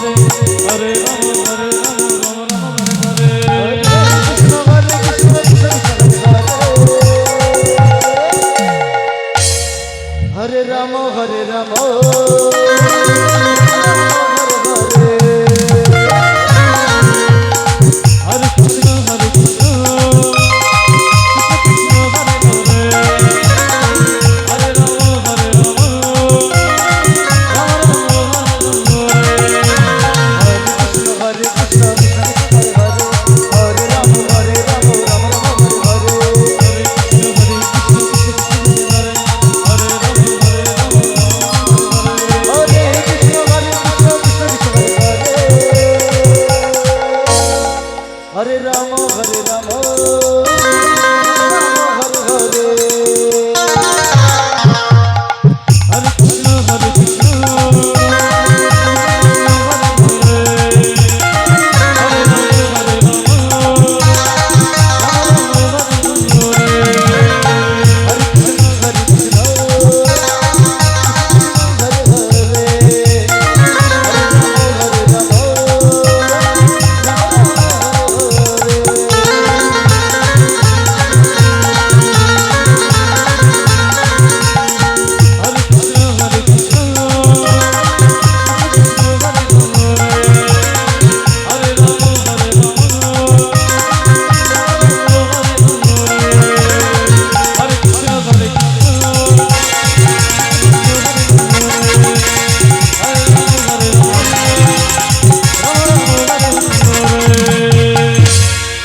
Hare Hare Ram Hare Hare Ram Hare Ram